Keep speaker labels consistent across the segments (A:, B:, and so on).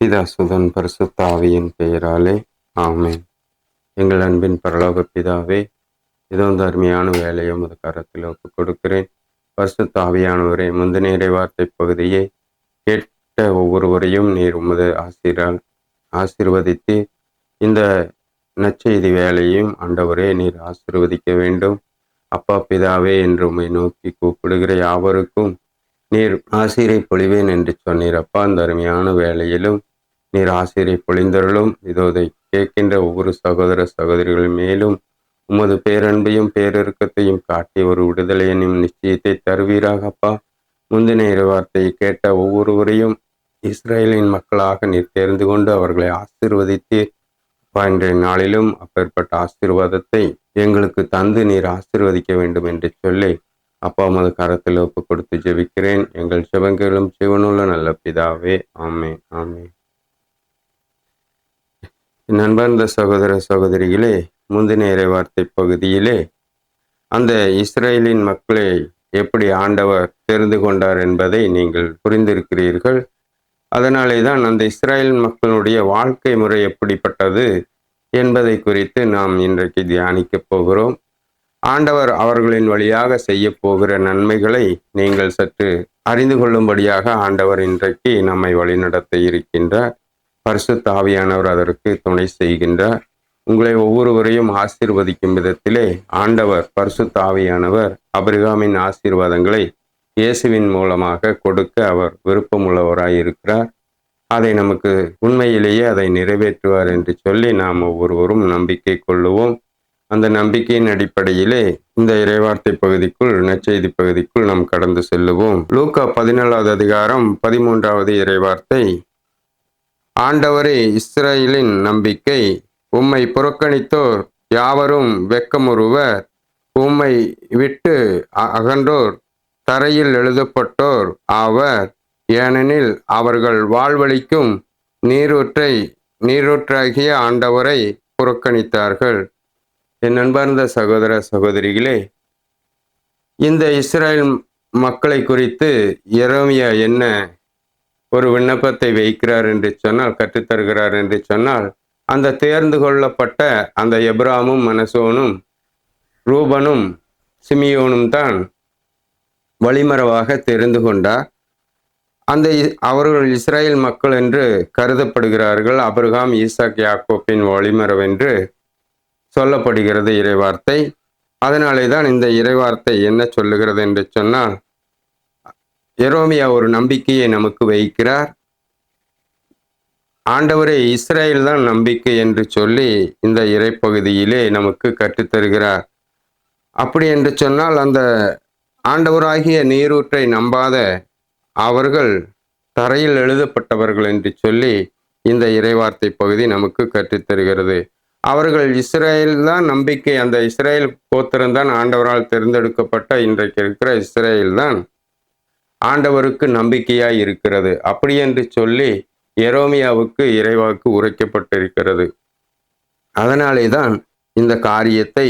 A: பிதாசுதன் பரிசுத்தாவியின் பெயராலே ஆமேன். எங்கள் அன்பின் பரலோக பிதாவே இதோ வந்து அருமையான வேலையை முத கரத்தில் ஒப்புக் கொடுக்கிறேன். பரிசுத்தாவியானவரே முந்தினேரை வார்த்தை பகுதியை கேட்ட ஒவ்வொருவரையும் நீர் உமது ஆசிரால் ஆசிர்வதித்து இந்த நற்செய்தி வேலையும் ஆண்டவரே நீர் ஆசிர்வதிக்க வேண்டும். அப்பா பிதாவே என்று உம்மை நோக்கி கூப்பிடுகிற யாவருக்கும் நீர் ஆசிரை பொழிவேன் என்று சொன்னீர். அப்பா அந்த அருமையான வேலையிலும் நீர் ஆசிரை பொழிந்தருளும் இதோதை கேட்கின்ற ஒவ்வொரு சகோதர சகோதரிகள் மேலும் உமது பேரன்பையும் பேரிறக்கத்தையும் காட்டி ஒரு விடுதலையையும் நிச்சயத்தை தருவீராக அப்பா. முந்தின இறைவார்த்தையை கேட்ட ஒவ்வொருவரையும் இஸ்ரேலின் மக்களாக நீர் தேர்ந்து கொண்டு அவர்களை ஆசீர்வதித்து அப்பா இன்றைய நாளிலும் அப்பேற்பட்ட ஆசீர்வாதத்தை எங்களுக்கு தந்து நீர் ஆசீர்வதிக்க வேண்டும் என்று சொல்லி அப்பா உமது கரத்தில் ஒப்பு கொடுத்து ஜெபிக்கிறேன். எங்கள் சிவங்களும் சிவனுள்ள நல்ல பிதாவே. ஆமே ஆமே. நண்பர்ந்த சகோதர சகோதரிகளே முந்தின இறைவார்த்தை பகுதியிலே அந்த இஸ்ரேலின் மக்களை எப்படி ஆண்டவர் தெரிந்து கொண்டார் என்பதை நீங்கள் புரிந்திருக்கிறீர்கள். அதனாலே தான் அந்த இஸ்ரேல் மக்களுடைய வாழ்க்கை முறை எப்படிப்பட்டது என்பதை குறித்து நாம் இன்றைக்கு தியானிக்கப் போகிறோம். ஆண்டவர் அவர்களின் வழியாக செய்ய போகிற நன்மைகளை நீங்கள் சற்று அறிந்து கொள்ளும்படியாக ஆண்டவர் இன்றைக்கு நம்மை வழிநடத்த இருக்கின்றார் பரிசுத்த ஆவியானவர் அதற்கு துணை செய்கின்றார். உங்களை ஒவ்வொருவரையும் ஆசீர்வதிக்கும் விதத்திலே ஆண்டவர் பரிசுத்த ஆவியானவர் அபிரகாமின் ஆசீர்வாதங்களை இயேசுவின் மூலமாக கொடுக்க அவர் விருப்பமுள்ளவராய் இருக்கிறார் அதை நமக்கு உண்மையிலேயே அதை நிறைவேற்றுவார் என்று சொல்லி நாம் ஒவ்வொருவரும் நம்பிக்கை கொள்ளுவோம். அந்த நம்பிக்கையின் அடிப்படையிலே இந்த இறைவார்த்தை பகுதிக்குள் நச்செய்தி பகுதிக்குள் நாம் கடந்து செல்லுவோம். லூக்கா பதினேழாவது அதிகாரம் பதிமூன்றாவது இறைவார்த்தை. ஆண்டவரே இஸ்ரேலின் நம்பிக்கை உம்மை புறக்கணித்தோர் யாவரும் வெக்கமுறுவர் உம்மை விட்டு அ- அகன்றோர் தரையில் எழுதப்பட்டோர் ஆவர். ஏனெனில் அவர்கள் வாழ்வழிக்கும் நீரூற்றை நீரூற்றாகிய ஆண்டவரை புறக்கணித்தார்கள். என் அன்பார்ந்த சகோதர சகோதரிகளே இந்த இஸ்ரேல் மக்களை குறித்து எரோமியா என்ன ஒரு விண்ணப்பத்தை வைக்கிறார் என்று சொன்னால் கற்றுத்தருகிறார் என்று சொன்னால் அந்த தேர்ந்து கொள்ளப்பட்ட அந்த எப்ராமும் மனசோனும் ரூபனும் சிமியோனும் தான் வழிமரவாக தெரிந்து கொண்டார். அந்த அவர்கள் இஸ்ரேல் மக்கள் என்று கருதப்படுகிறார்கள். அபிரகாம் ஈசாக் யாக்கோப்பின் வழிமரவென்று சொல்லப்படுகிறது இறைவார்த்தை. அதனாலே தான் இந்த இறைவார்த்தை என்ன சொல்லுகிறது என்று சொன்னால் எரோமியா ஒரு நம்பிக்கையை நமக்கு வைக்கிறார். ஆண்டவரே இஸ்ரேல் தான் நம்பிக்கை என்று சொல்லி இந்த இறைப்பகுதியிலே நமக்கு கற்றுத்தருகிறார். அப்படி என்று சொன்னால் அந்த ஆண்டவராகிய நீரூற்றை நம்பாத அவர்கள் தரையில் எழுதப்பட்டவர்கள் என்று சொல்லி இந்த இறைவார்த்தை பகுதி நமக்கு கற்றுத்தருகிறது. அவர்கள் இஸ்ரேல் தான் நம்பிக்கை. அந்த இஸ்ரேல் கோத்திரம்தான் ஆண்டவரால் தேர்ந்தெடுக்கப்பட்ட இன்றைக்கு இருக்கிற இஸ்ரேல் தான் ஆண்டவருக்கு நம்பிக்கையாய் இருக்கிறது. அப்படி என்று சொல்லி எரோமியாவுக்கு இறைவாக்கு உரைக்கப்பட்டிருக்கிறது. அதனாலே தான் இந்த காரியத்தை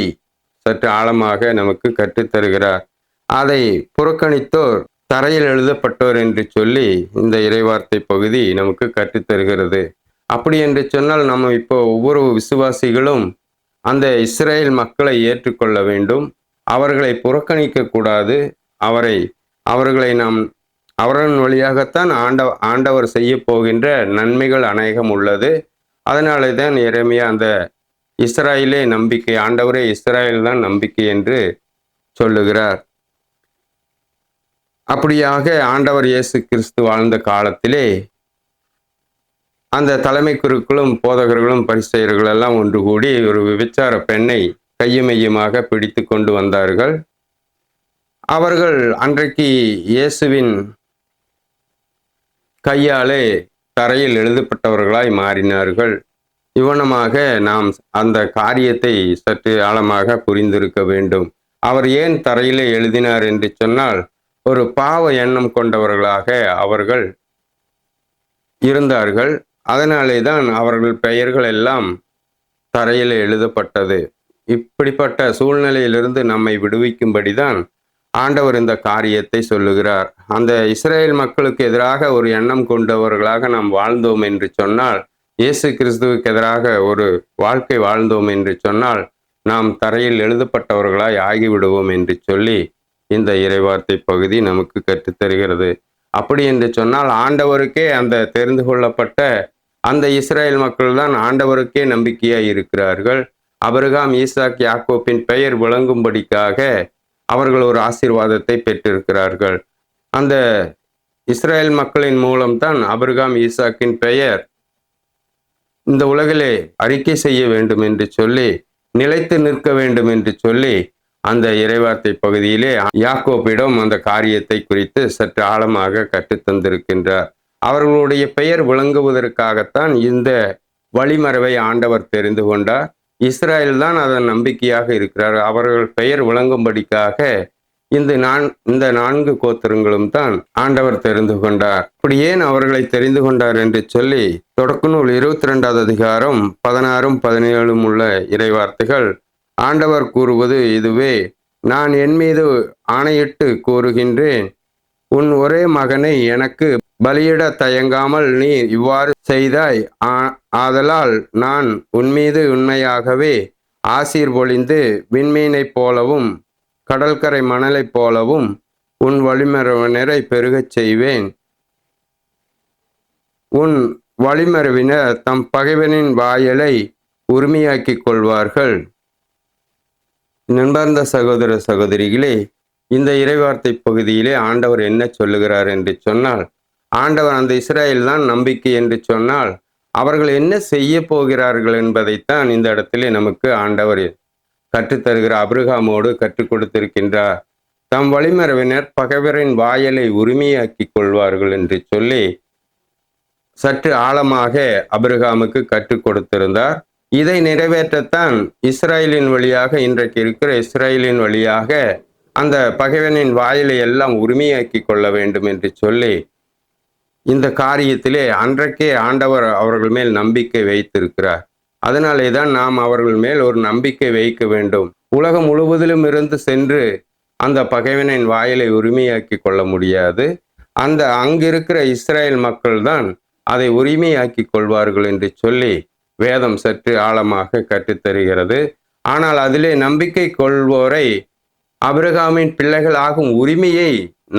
A: சற்று ஆழமாக நமக்கு கற்றுத்தருகிறார். அதை புறக்கணித்தோர் தரையில் எழுதப்பட்டோர் என்று சொல்லி இந்த இறைவார்த்தை பகுதி நமக்கு கற்றுத்தருகிறது. அப்படி என்று சொன்னால் நம்ம இப்போ ஒவ்வொரு விசுவாசிகளும் அந்த இஸ்ரேல் மக்களை ஏற்றுக்கொள்ள வேண்டும். அவர்களை புறக்கணிக்க கூடாது. அவரை அவர்களை நாம் அவரின் வழியாகத்தான் ஆண்ட ஆண்டவர் செய்ய போகின்ற நன்மைகள் அநேகம் உள்ளது. அதனாலே தான் இறைமையா அந்த இஸ்ராயிலே நம்பிக்கை ஆண்டவரே இஸ்ராயல் தான் நம்பிக்கை என்று சொல்லுகிறார். அப்படியாக ஆண்டவர் இயேசு கிறிஸ்து வாழ்ந்த காலத்திலே அந்த தலைமை குருக்களும் போதகர்களும் பரிசெயர்கள் எல்லாம் ஒன்று கூடி ஒரு விபச்சார பெண்ணை கையுமையுமாக பிடித்து கொண்டு வந்தார்கள். அவர்கள் அன்றைக்கு இயேசுவின் கையாலே தரையில் எழுதப்பட்டவர்களாய் மாறினார்கள். இவனமாக நாம் அந்த காரியத்தை சற்று ஆழமாக புரிந்திருக்க வேண்டும். அவர் ஏன் தரையிலே எழுதினார் என்று சொன்னால் ஒரு பாவ எண்ணம் கொண்டவர்களாக அவர்கள் இருந்தார்கள். அதனாலே தான் அவர்கள் பெயர்கள் எல்லாம் தரையில் எழுதப்பட்டது. இப்படிப்பட்ட சூழ்நிலையிலிருந்து நம்மை விடுவிக்கும்படிதான் ஆண்டவர் இந்த காரியத்தை சொல்லுகிறார். அந்த இஸ்ரேல் மக்களுக்கு எதிராக ஒரு எண்ணம் கொண்டவர்களாக நாம் வாழ்ந்தோம் என்று சொன்னால் இயேசு கிறிஸ்துவுக்கு எதிராக ஒரு வாழ்க்கை வாழ்ந்தோம் என்று சொன்னால் நாம் தரையில் எழுதப்பட்டவர்களாய் ஆகிவிடுவோம் என்று சொல்லி இந்த இறைவார்த்தை பகுதி நமக்கு கற்றுத்தருகிறது. அப்படி என்று சொன்னால் ஆண்டவருக்கே அந்த தெரிந்து கொள்ளப்பட்ட அந்த இஸ்ரேல் மக்கள் தான் ஆண்டவருக்கே நம்பிக்கையாய் இருக்கிறார்கள். அபரகாம் ஈசாக் யாக்கோப்பின் பெயர் விளங்கும்படிக்காக அவர்கள் ஒரு ஆசீர்வாதத்தை பெற்றிருக்கிறார்கள். அந்த இஸ்ரேல் மக்களின் மூலம்தான் அபிரகாம் ஈசாக்கின் பெயர் இந்த உலகிலே அறிக்கை செய்ய வேண்டும் என்று சொல்லி நிலைத்து நிற்க வேண்டும் என்று சொல்லி அந்த இறைவார்த்தை பகுதியிலே யாக்கோப்பிடம் அந்த காரியத்தை குறித்து சற்று ஆழமாக கற்றுத்தந்திருக்கின்றார். அவர்களுடைய பெயர் விளங்குவதற்காகத்தான் இந்த வழிமரபை ஆண்டவர் தெரிந்து கொண்டார். இஸ்ரேல் தான் அதன் நம்பிக்கையாக இருக்கிறார். அவர்கள் பெயர் விளங்கும்படிக்காக இந்த நான் இந்த நான்கு கோத்திரங்களும் தான் ஆண்டவர் தெரிந்து கொண்டார். அப்படி ஏன் அவர்களை தெரிந்து கொண்டார் என்று சொல்லி தொடக்க நூல் இருபத்தி ரெண்டாவது அதிகாரம் பதினாறும் பதினேழும் உள்ள இறைவார்த்தைகள் ஆண்டவர் கூறுவது இதுவே. நான் என் மீது ஆணையிட்டு கூறுகின்றேன் உன் ஒரே மகனை எனக்கு பலியிட தயங்காமல் நீ இவ்வாறு செய்தாய். ஆ- ஆதலால் நான் உன் மீது உண்மையாகவே ஆசீர் பொழிந்து விண்மீனைப் போலவும் கடற்கரை மணலைப் போலவும் உன் வழிமரவினரை பெருகச் செய்வேன். உன் வழிமரவினர் தம் பகைவனின் வாயலை உரிமையாக்கிக் கொள்வார்கள். நண்பர்ந்த சகோதர சகோதரிகளே இந்த இறைவார்த்தை பகுதியிலே ஆண்டவர் என்ன சொல்லுகிறார் என்று சொன்னால் ஆண்டவர் அந்த இஸ்ரேல் தான் நம்பிக்கை என்று சொன்னால் அவர்கள் என்ன செய்ய போகிறார்கள் என்பதைத்தான் இந்த இடத்திலே நமக்கு ஆண்டவர் கற்றுத்தருகிற அபிரகாமோடு கற்றுக் கொடுத்திருக்கின்றார். தம் வழிமரவினர் பகைவரின் வாயலை உரிமையாக்கி கொள்வார்கள் என்று சொல்லி சற்று ஆழமாக அபிரகாமுக்கு கற்றுக் கொடுத்திருந்தார். இதை நிறைவேற்றத்தான் இஸ்ரேலின் வழியாக இன்றைக்கு இருக்கிற இஸ்ரேலின் வழியாக அந்த பகைவனின் வாயிலை எல்லாம் உரிமையாக்கி கொள்ள வேண்டும் என்று சொல்லி இந்த காரியத்திலே அன்றைக்கே ஆண்டவர் அவர்கள் மேல் நம்பிக்கை வைத்திருக்கிறார். அதனாலே தான் நாம் அவர்கள் மேல் ஒரு நம்பிக்கை வைக்க வேண்டும். உலகம் முழுவதிலும் இருந்து சென்று அந்த பகைவனின் வாயிலை உரிமையாக்கி கொள்ள முடியாது. அந்த அங்கிருக்கிற இஸ்ரேல் மக்கள் தான் அதை உரிமையாக்கி கொள்வார்கள் என்று சொல்லி வேதம் சற்று ஆழமாக கற்றுத்தருகிறது. ஆனால் அதிலே நம்பிக்கை கொள்வோரை அபிரகாமின் பிள்ளைகள் ஆகும் உரிமையை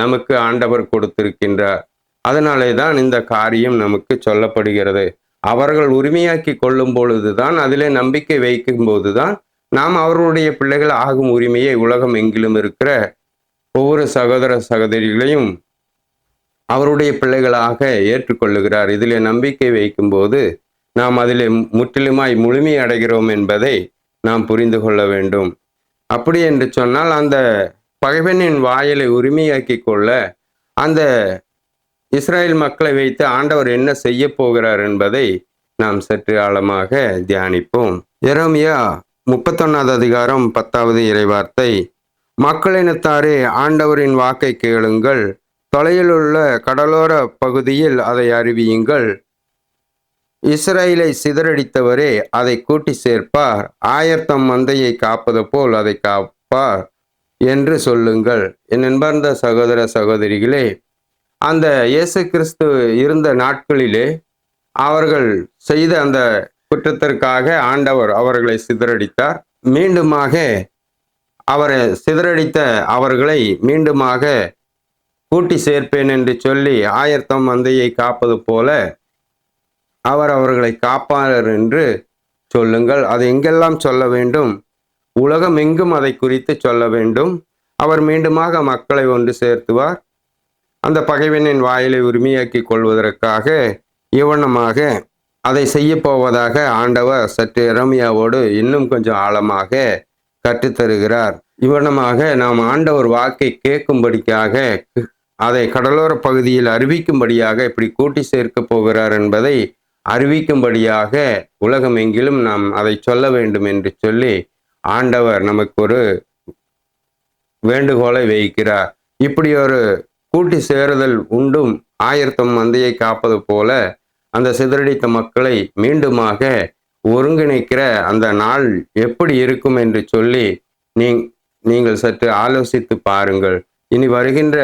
A: நமக்கு ஆண்டவர் கொடுத்திருக்கின்றார். அதனாலே தான் இந்த காரியம் நமக்கு சொல்லப்படுகிறது. அவர்கள் உரிமையாக்கி கொள்ளும் பொழுது தான் அதிலே நம்பிக்கை வைக்கும் போதுதான் நாம் அவர்களுடைய பிள்ளைகள் ஆகும் உரிமையை உலகம் எங்கிலும் இருக்கிற ஒவ்வொரு சகோதர சகோதரிகளையும் அவருடைய பிள்ளைகளாக ஏற்றுக்கொள்ளுகிறார். இதிலே நம்பிக்கை வைக்கும்போது நாம் அதிலே முற்றிலுமாய் முழுமை அடைகிறோம் என்பதை நாம் புரிந்து கொள்ள வேண்டும். அப்படி என்று சொன்னால் அந்த பகைவனின் வாயிலை உரிமையாக்கி கொள்ள அந்த இஸ்ரேல் மக்களை வைத்து ஆண்டவர் என்ன செய்ய போகிறார் என்பதை நாம் சற்று ஆழமாக தியானிப்போம். எரோமியா முப்பத்தொன்னாவது அதிகாரம் பத்தாவது இறைவார்த்தை. மக்களினத்தாரே ஆண்டவரின் வாக்கை கேளுங்கள். தொலையிலுள்ள கடலோர பகுதியில் அதை அறிவியுங்கள். இஸ்ரேலை சிதறடித்தவரே அதை கூட்டி சேர்ப்பார். ஆயர்த்தம் மந்தையை காப்பது போல் அதை காப்பார் என்று சொல்லுங்கள். என் அன்பார்ந்த சகோதர சகோதரிகளே அந்த இயேசு கிறிஸ்து இருந்த நாட்களிலே அவர்கள் செய்த அந்த குற்றத்திற்காக ஆண்டவர் அவர்களை சிதறடித்தார். மீண்டுமாக அவரை சிதறடித்த அவர்களை மீண்டுமாக கூட்டி சேர்ப்பேன் என்று சொல்லி ஆயர்த்தம் மந்தையை காப்பது போல அவர் அவர்களை காப்பார் என்று சொல்லுங்கள். அது எங்கெல்லாம் சொல்ல வேண்டும்? உலகம் எங்கும் அதை குறித்து சொல்ல வேண்டும். அவர் மீண்டுமாக மக்களை ஒன்று சேர்த்துவார். அந்த பகைவனின் வாயிலை உரிமையாக்கி கொள்வதற்காக இவனமாக அதை செய்யப்போவதாக ஆண்டவர் சற்று இறமையாவோடு இன்னும் கொஞ்சம் ஆழமாக கற்றுத்தருகிறார் இவனமாக நாம் ஆண்டவர் வாக்கை கேட்கும்படிக்காக அதை கடலோர பகுதியில் அறிவிக்கும்படியாக இப்படி கூட்டி சேர்க்க போகிறார் என்பதை அறிவிக்கும்படியாக உலகம் எங்கிலும் நாம் அதை சொல்ல வேண்டும் என்று சொல்லி ஆண்டவர் நமக்கு ஒரு வேண்டுகோளை வைக்கிறார். இப்படி ஒரு கூட்டி சேருதல் உண்டும் ஆயிரத்தம் மந்தையை காப்பது போல அந்த சிதறடித்த மக்களை மீண்டுமாக ஒருங்கிணைக்கிற அந்த நாள் எப்படி இருக்கும் என்று சொல்லி நீ நீங்கள் சற்று ஆலோசித்து பாருங்கள். இனி வருகின்ற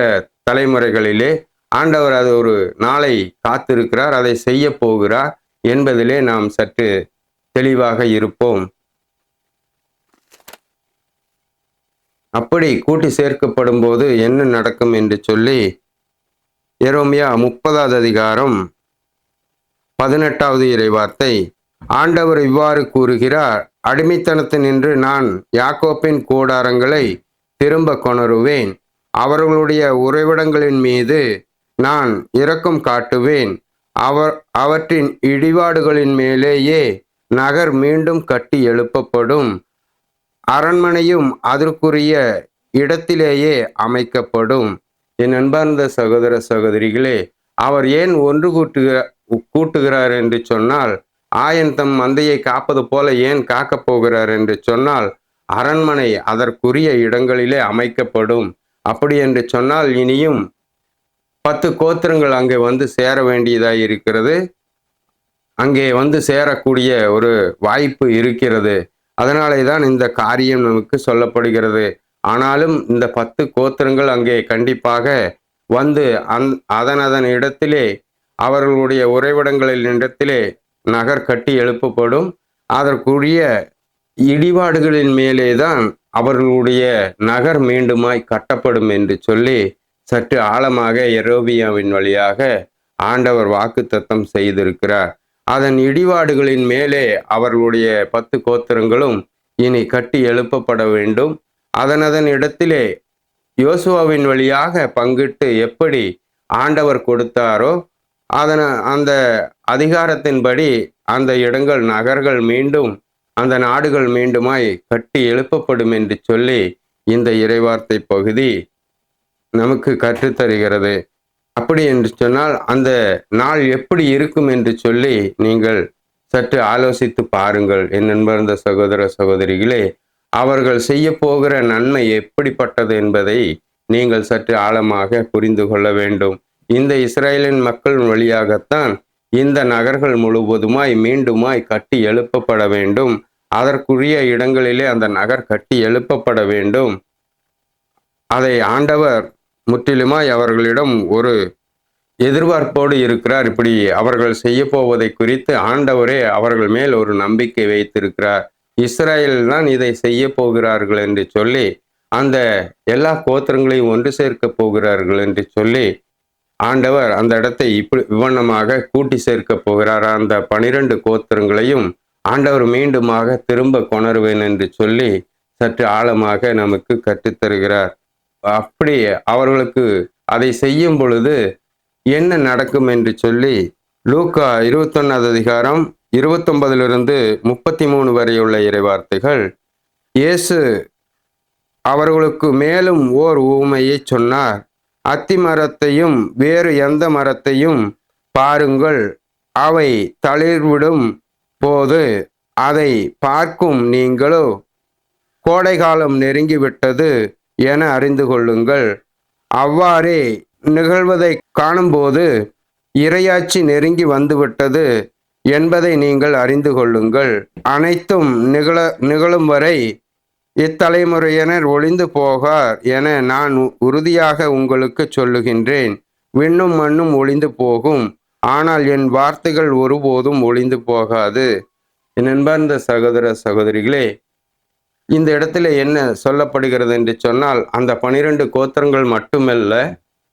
A: தலைமுறைகளிலே ஆண்டவர் அது ஒரு நாளை காத்திருக்கிறார் அதை செய்ய போகிறார் என்பதிலே நாம் சற்று தெளிவாக இருப்போம். அப்படி கூட்டி சேர்க்கப்படும் போது என்ன நடக்கும் என்று சொல்லி எரோமியா முப்பதாவது அதிகாரம் பதினெட்டாவது இறைவார்த்தை. ஆண்டவர் இவ்வாறு கூறுகிறார் அடிமைத்தனத்தினின்று நான் யாக்கோப்பின் கூடாரங்களை திரும்ப கொணருவேன். அவர்களுடைய உறைவிடங்களின் மீது நான் இரக்கம் காட்டுவேன். அவர் அவற்றின் இடிபாடுகளின் மேலேயே நகர் மீண்டும் கட்டி எழுப்பப்படும். அரண்மனையும் அதற்குரிய இடத்திலேயே அமைக்கப்படும். என் அன்பார்ந்த சகோதர சகோதரிகளே அவர் ஏன் ஒன்று கூட்டுகிற கூட்டுகிறார் என்று சொன்னால் ஆயன் தம் மந்தையை காப்பது போல ஏன் காக்கப் போகிறார் என்று சொன்னால் அரண்மனை அதற்குரிய இடங்களிலே அமைக்கப்படும். அப்படி என்று சொன்னால் இனியும் பத்து கோத்திரங்கள் அங்கே வந்து சேர வேண்டியதாக இருக்கிறது. அங்கே வந்து சேரக்கூடிய ஒரு வாய்ப்பு இருக்கிறது. அதனாலே தான் இந்த காரியம் நமக்கு சொல்லப்படுகிறது. ஆனாலும் இந்த பத்து கோத்திரங்கள் அங்கே கண்டிப்பாக வந்து அந் அதன் அதன் இடத்திலே அவர்களுடைய உறைவிடங்களின் இடத்திலே நகர் கட்டி எழுப்பப்படும். அதற்குரிய இடிபாடுகளின் மேலே தான் அவர்களுடைய நகர் மீண்டுமாய் கட்டப்படும் என்று சொல்லி சற்று ஆழமாக எரோபியாவின் வழியாக ஆண்டவர் வாக்குத்தத்தம் செய்திருக்கிறார். அதன் இடிபாடுகளின் மேலே அவர்களுடைய பத்து கோத்திரங்களும் இனி கட்டி எழுப்பப்பட வேண்டும். அதன் அதன் இடத்திலே யோசுவாவின் வழியாக பங்கிட்டு எப்படி ஆண்டவர் கொடுத்தாரோ அதன அந்த அதிகாரத்தின்படி அந்த இடங்கள் நகர்கள் மீண்டும் அந்த நாடுகள் மீண்டுமாய் கட்டி எழுப்பப்படும் என்று சொல்லி இந்த இறைவார்த்தை பகுதி நமக்கு கற்றுத்தருகிறது. அப்படி என்று சொன்னால் அந்த நாள் எப்படி இருக்கும் என்று சொல்லி நீங்கள் சற்று ஆலோசித்து பாருங்கள். என் நண்பர்ந்த சகோதர சகோதரிகளே அவர்கள் செய்ய போகிற நன்மை எப்படிப்பட்டது என்பதை நீங்கள் சற்று ஆழமாக புரிந்து கொள்ள வேண்டும். இந்த இஸ்ரேலின் மக்கள் வழியாகத்தான் இந்த நகர்கள் முழுவதுமாய் மீண்டுமாய் கட்டி எழுப்பப்பட வேண்டும். அதற்குரிய இடங்களிலே அந்த நகர் கட்டி எழுப்பப்பட வேண்டும். அதை ஆண்டவர் முற்றிலுமாய் அவர்களிடம் ஒரு எதிர்பார்ப்போடு இருக்கிறார். இப்படி அவர்கள் செய்ய போவதை குறித்து ஆண்டவரே அவர்கள் மேல் ஒரு நம்பிக்கை வைத்திருக்கிறார். இஸ்ரேல் தான் இதை செய்ய போகிறார்கள் என்று சொல்லி அந்த எல்லா கோத்திரங்களையும் ஒன்று சேர்க்க போகிறார்கள் என்று சொல்லி ஆண்டவர் அந்த இடத்தை இப்படி விவண்ணமாக கூட்டி சேர்க்க போகிறார்? அந்த பனிரெண்டு கோத்திரங்களையும் ஆண்டவர் மீண்டுமாக திரும்ப கொணருவேன் என்று சொல்லி சற்று ஆழமாக நமக்கு கற்றுத்தருகிறார். அப்படி அவர்களுக்கு அதை செய்யும் பொழுது என்ன நடக்கும் என்று சொல்லி லூக்கா இருபத்தொன்னாவது அதிகாரம் இருபத்தொன்பதிலிருந்து முப்பத்தி மூணு வரையுள்ள இறைவார்த்தைகள். இயேசு அவர்களுக்கு மேலும் ஓர் ஊமையை சொன்னார். அத்தி மரத்தையும் வேறு எந்த மரத்தையும் பாருங்கள் அவை தளிர்விடும் போது அதை பார்க்கும் நீங்களோ. கோடைகாலம் நெருங்கிவிட்டது என அறிந்து கொள்ளுங்கள். அவ்வாறே நிகழ்வதை காணும்போது இரையாட்சி நெருங்கி வந்துவிட்டது என்பதை நீங்கள் அறிந்து கொள்ளுங்கள். அனைத்தும் நிகழ நிகழும் வரை இத்தலைமுறையினர் ஒளிந்து போகார் என நான் உறுதியாக உங்களுக்கு சொல்லுகின்றேன். விண்ணும் மண்ணும் ஒளிந்து போகும். ஆனால் என் வார்த்தைகள் ஒருபோதும் ஒளிந்து போகாது. நண்பர்ந்த சகோதர சகோதரிகளே இந்த இடத்துல என்ன சொல்லப்படுகிறது என்று சொன்னால் அந்த பனிரெண்டு கோத்திரங்கள் மட்டுமல்ல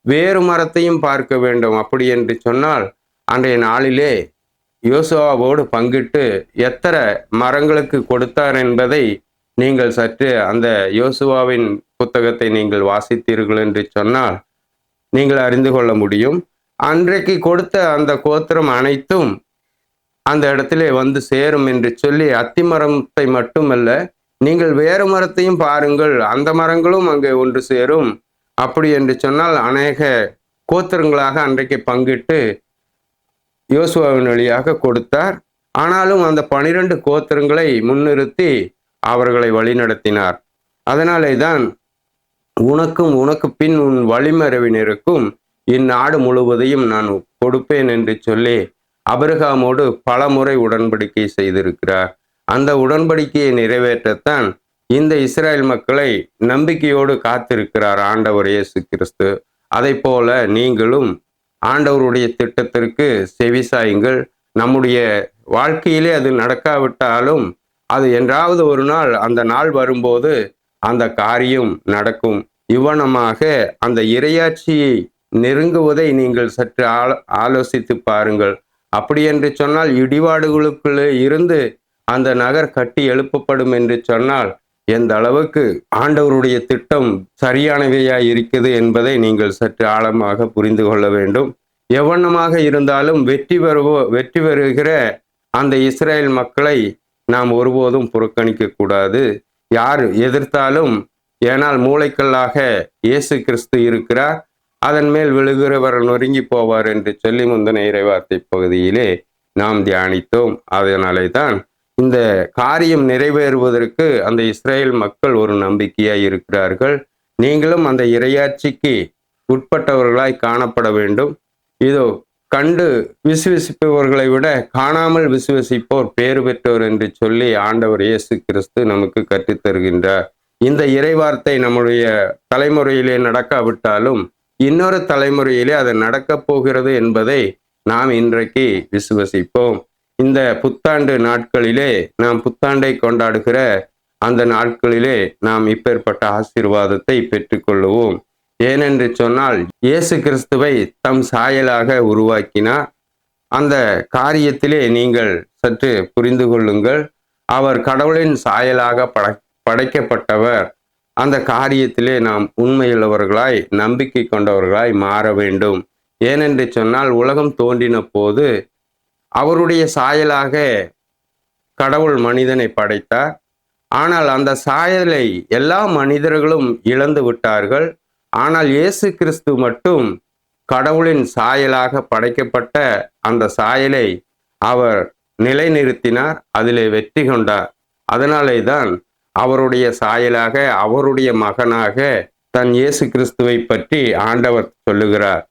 A: வேறு மரத்தையும் பார்க்க வேண்டும் அப்படி என்று சொன்னால் அன்றைய நாளிலே யோசுவாவோடு பங்கிட்டு எத்தனை மரங்களுக்கு கொடுத்தார் என்பதை நீங்கள் சற்று அந்த யோசுவாவின் புத்தகத்தை நீங்கள் வாசித்தீர்கள் என்று சொன்னால் நீங்கள் அறிந்து கொள்ள முடியும். அன்றைக்கு கொடுத்த அந்த கோத்திரம் அனைத்தும் அந்த இடத்திலே வந்து சேரும் என்று சொல்லி அத்தி மரத்தை மட்டுமல்ல நீங்கள் வேறு மரத்தையும் பாருங்கள் அந்த மரங்களும் அங்கே ஒன்று சேரும். அப்படி என்று சொன்னால் அநேக கோத்திரங்களாக அன்றைக்கு பங்கிட்டு யோசுவாவின் வழியாக கொடுத்தார். ஆனாலும் அந்த பனிரெண்டு கோத்திரங்களை முன்னிறுத்தி அவர்களை வழிநடத்தினார். அதனாலே தான் உனக்கும் உனக்கு பின் உன் வழிமரவினருக்கும் இந்நாடு முழுவதையும் நான் கொடுப்பேன் என்று சொல்லி அபிரகாமோடு பல முறை உடன்படிக்கை செய்திருக்கிறார். அந்த உடன்படிக்கையை நிறைவேற்றத்தான் இந்த இஸ்ரேல் மக்களை நம்பிக்கையோடு காத்திருக்கிறார் ஆண்டவர் இயேசு கிறிஸ்து. அதை போல நீங்களும் ஆண்டவருடைய திட்டத்திற்கு செவிசாயுங்கள் நம்முடைய வாழ்க்கையிலே அது நடக்காவிட்டாலும் அது என்றாவது ஒரு நாள் அந்த நாள் வரும்போது அந்த காரியம் நடக்கும். இவ்வனமாக அந்த இரையாட்சியை நெருங்குவதை நீங்கள் சற்று ஆலோ ஆலோசித்து பாருங்கள். அப்படி என்று சொன்னால் இடிபாடுகளுக்குள்ளே இருந்து அந்த நகர் கட்டி எழுப்பப்படும் என்று சொன்னால் எந்த அளவுக்கு ஆண்டவருடைய திட்டம் சரியானவையா இருக்குது என்பதை நீங்கள் சற்று ஆழமாக புரிந்து கொள்ள வேண்டும். எவ்வண்ணமாக இருந்தாலும் வெற்றி பெறுவோ வெற்றி பெறுகிற அந்த இஸ்ரேல் மக்களை நாம் ஒருபோதும் புறக்கணிக்க கூடாது. யார் எதிர்த்தாலும் ஏனால் மூளைக்கல்லாக இயேசு கிறிஸ்து இருக்கிறார். அதன் மேல் விழுகிறவர் நொறுங்கி போவார் என்று சொல்லி முந்தின இறைவார்த்தை பகுதியிலே நாம் தியானித்தோம். அதனாலே தான் இந்த காரியம் நிறைவேறுவதற்கு அந்த இஸ்ரேல் மக்கள் ஒரு நம்பிக்கையாய் இருக்கிறார்கள். நீங்களும் அந்த இரையாட்சிக்கு உட்பட்டவர்களாய் காணப்பட வேண்டும். இதோ கண்டு விசுவசிப்பவர்களை விட காணாமல் விசுவசிப்போர் பேறு பெற்றோர் என்று சொல்லி ஆண்டவர் இயேசு கிறிஸ்து நமக்கு கற்றுத்தருகின்றார் இந்த இறைவார்த்தை நம்முடைய தலைமுறையிலே நடக்காவிட்டாலும் இன்னொரு தலைமுறையிலே அது நடக்கப் போகிறது என்பதை நாம் இன்றைக்கு விசுவசிப்போம். இந்த புத்தாண்டு நாட்களிலே நாம் புத்தாண்டை கொண்டாடுகிற அந்த நாட்களிலே நாம் இப்பேற்பட்ட ஆசீர்வாதத்தை பெற்றுக்கொள்ளுவோம். ஏனென்று சொன்னால் இயேசு கிறிஸ்துவை தம் சாயலாக உருவாக்கினார். அந்த காரியத்திலே நீங்கள் சற்று புரிந்து கொள்ளுங்கள். அவர் கடவுளின் சாயலாக பட படைக்கப்பட்டவர். அந்த காரியத்திலே நாம் உண்மையுள்ளவர்களாய் நம்பிக்கை கொண்டவர்களாய் மாற வேண்டும். ஏனென்று சொன்னால் உலகம் தோன்றின போது அவருடைய சாயலாக கடவுள் மனிதனை படைத்தார். ஆனால் அந்த சாயலை எல்லா மனிதர்களும் இழந்து விட்டார்கள். ஆனால் இயேசு கிறிஸ்து மட்டும் கடவுளின் சாயலாக படைக்கப்பட்ட அந்த சாயலை அவர் நிலைநிறுத்தினார் அதிலே வெற்றி கொண்டார். அதனாலே தான் அவருடைய சாயலாக அவருடைய மகனாக தன் இயேசு கிறிஸ்துவை பற்றி ஆண்டவர் சொல்லுகிறார்.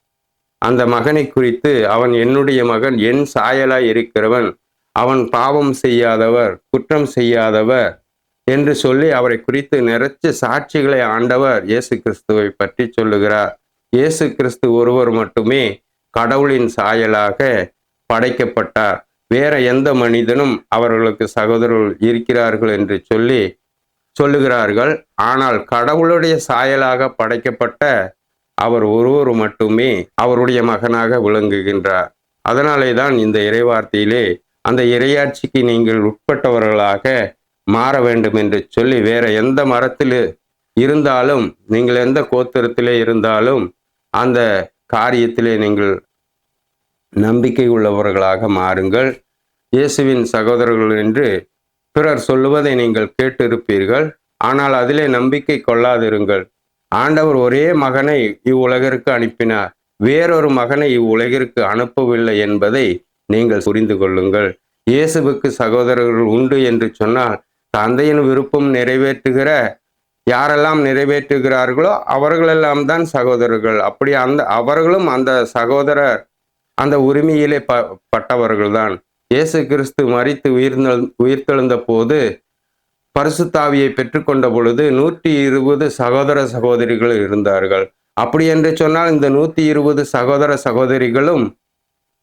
A: அந்த மகனை குறித்து அவன் என்னுடைய மகன் என் சாயலாய் இருக்கிறவன். அவன் பாவம் செய்யாதவர் குற்றம் செய்யாதவர் என்று சொல்லி அவரை குறித்து நிறைச்ச சாட்சிகளை ஆண்டவர் இயேசு கிறிஸ்துவை பற்றி சொல்லுகிறார். இயேசு கிறிஸ்து ஒருவர் மட்டுமே கடவுளின் சாயலாக படைக்கப்பட்டார். வேற எந்த மனிதனும் அவர்களுக்கு சகோதரர்கள் இருக்கிறார்கள் என்று சொல்லி சொல்லுகிறார்கள். ஆனால் கடவுளுடைய சாயலாக படைக்கப்பட்ட அவர் ஒருவர் மட்டுமே அவருடைய மகனாக விளங்குகின்றார். அதனாலே தான் இந்த இறைவார்த்தையிலே அந்த இறையாட்சிக்கு நீங்கள் உட்பட்டவர்களாக மாற வேண்டும் என்று சொல்லி வேற எந்த மரத்தில் இருந்தாலும் நீங்கள் எந்த கோத்திரத்திலே இருந்தாலும் அந்த காரியத்திலே நீங்கள் நம்பிக்கை உள்ளவர்களாக மாறுங்கள். இயேசுவின் சகோதரர்கள் என்று பிறர் சொல்லுவதை நீங்கள் கேட்டிருப்பீர்கள். ஆனால் அதிலே நம்பிக்கை கொள்ளாதிருங்கள். ஆண்டவர் ஒரே மகனை இவ்வுலகிற்கு அனுப்பினார். வேறொரு மகனை இவ்வுலகிற்கு அனுப்பவில்லை என்பதை நீங்கள் புரிந்து கொள்ளுங்கள். இயேசுவுக்கு சகோதரர்கள் உண்டு என்று சொன்னால் தந்தையின் விருப்பம் நிறைவேற்றுகிற யாரெல்லாம் நிறைவேற்றுகிறார்களோ அவர்களெல்லாம் தான் சகோதரர்கள். அப்படி அந்த அவர்களும் அந்த சகோதரர் அந்த உரிமையிலே ப பட்டவர்கள் தான் இயேசு கிறிஸ்து மறித்து உயிர்ந்த உயிர்த்தெழுந்த போது பரிசுத்தாவியை பெற்றுக்கொண்ட பொழுது நூற்றி இருபது சகோதர சகோதரிகள் இருந்தார்கள். அப்படி என்று சொன்னால் இந்த நூற்றி இருபது சகோதர சகோதரிகளும்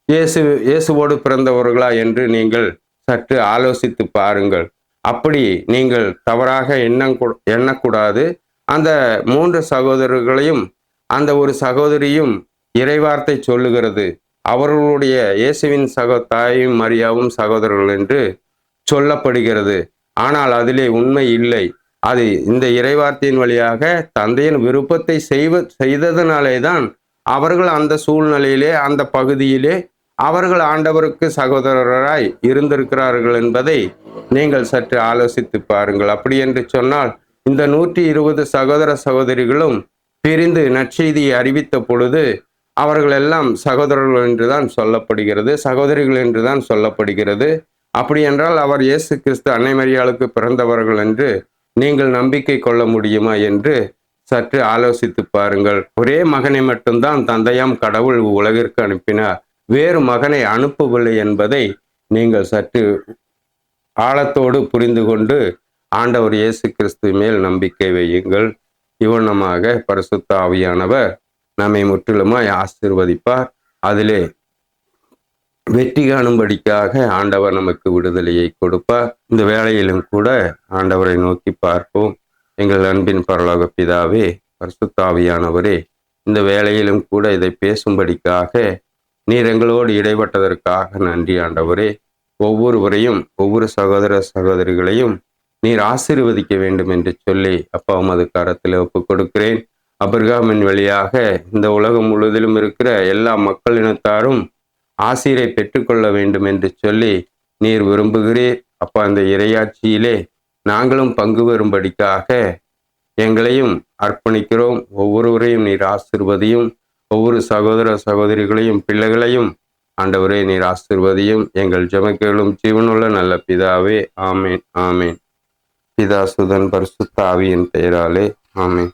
A: இயேசு இயேசுவோடு பிறந்தவர்களா என்று நீங்கள் சற்று ஆலோசித்து பாருங்கள். அப்படி நீங்கள் தவறாக எண்ணம் எண்ணக்கூடாது. அந்த மூன்று சகோதரர்களையும் அந்த ஒரு சகோதரியும் இறைவார்த்தை சொல்லுகிறது. அவர்களுடைய இயேசுவின் சகோ தாயும் மரியாவும் சகோதரர்கள் என்று சொல்லப்படுகிறது. ஆனால் அதிலே உண்மை இல்லை. அது இந்த இறைவார்த்தையின் வழியாக தந்தையின் விருப்பத்தை செய்வ செய்ததனாலே தான் அவர்கள் அந்த சூழ்நிலையிலே அந்த பகுதியிலே அவர்கள் ஆண்டவருக்கு சகோதரராய் இருந்திருக்கிறார்கள் என்பதை நீங்கள் சற்று ஆலோசித்து பாருங்கள். அப்படி என்று சொன்னால் இந்த நூற்றி இருபது சகோதர சகோதரிகளும் பிரிந்து நற்செய்தியை அறிவித்த பொழுது அவர்கள் எல்லாம் சகோதரர்கள் என்றுதான் சொல்லப்படுகிறது சகோதரிகள் என்றுதான் சொல்லப்படுகிறது. அப்படி என்றால் அவர் இயேசு கிறிஸ்து அன்னை மரியாளுக்கு பிறந்தவர்கள் என்று நீங்கள் நம்பிக்கை கொள்ள முடியுமா என்று சற்று ஆலோசித்து பாருங்கள். ஒரே மகனை மட்டும்தான் தந்தையாம் கடவுள் உலகிற்கு அனுப்பினார். வேறு மகனை அனுப்பவில்லை என்பதை நீங்கள் சற்று ஆழத்தோடு புரிந்து கொண்டு ஆண்டவர் இயேசு கிறிஸ்து மேல் நம்பிக்கை வையுங்கள். இவனமாக பரிசுத்த ஆவியானவர் நம்மை முற்றிலுமாய் ஆசிர்வதிப்பார். அதிலே வெற்றி காணும்படிக்காக ஆண்டவர் நமக்கு விடுதலையை கொடுப்பார் இந்த வேளையிலும் கூட ஆண்டவரை நோக்கி பார்ப்போம். எங்கள் அன்பின் பரலோக பிதாவே பரிசுத்தாவியானவரே இந்த வேளையிலும் கூட இதை பேசும்படிக்காக நீர் எங்களோடு இடைப்பட்டதற்காக நன்றி ஆண்டவரே. ஒவ்வொருவரையும் ஒவ்வொரு சகோதர சகோதரிகளையும் நீர் ஆசீர்வதிக்க வேண்டும் என்று சொல்லி அப்பா உமது கரத்தில் ஒப்புக் கொடுக்கிறேன். அபர்காமின் வழியாக இந்த உலகம் முழுவதிலும் இருக்கிற எல்லா மக்களினத்தாரும் ஆசிரை பெற்றுக்கொள்ள வேண்டும் என்று சொல்லி நீர் விரும்புகிறீர். அப்பா அந்த இரையாட்சியிலே நாங்களும் பங்கு பெறும்படிக்காக எங்களையும் அர்ப்பணிக்கிறோம். ஒவ்வொருவரையும் நீர் ஆசிர்வதியும் ஒவ்வொரு சகோதர சகோதரிகளையும் பிள்ளைகளையும் ஆண்டவரே நீர் ஆசிர்வதியும். எங்கள் ஜெபங்களும் ஜீவனுள்ள நல்ல பிதாவே ஆமேன் ஆமேன். பிதா சுதன் பரிசுத்த ஆவியின் பெயராலே ஆமேன்.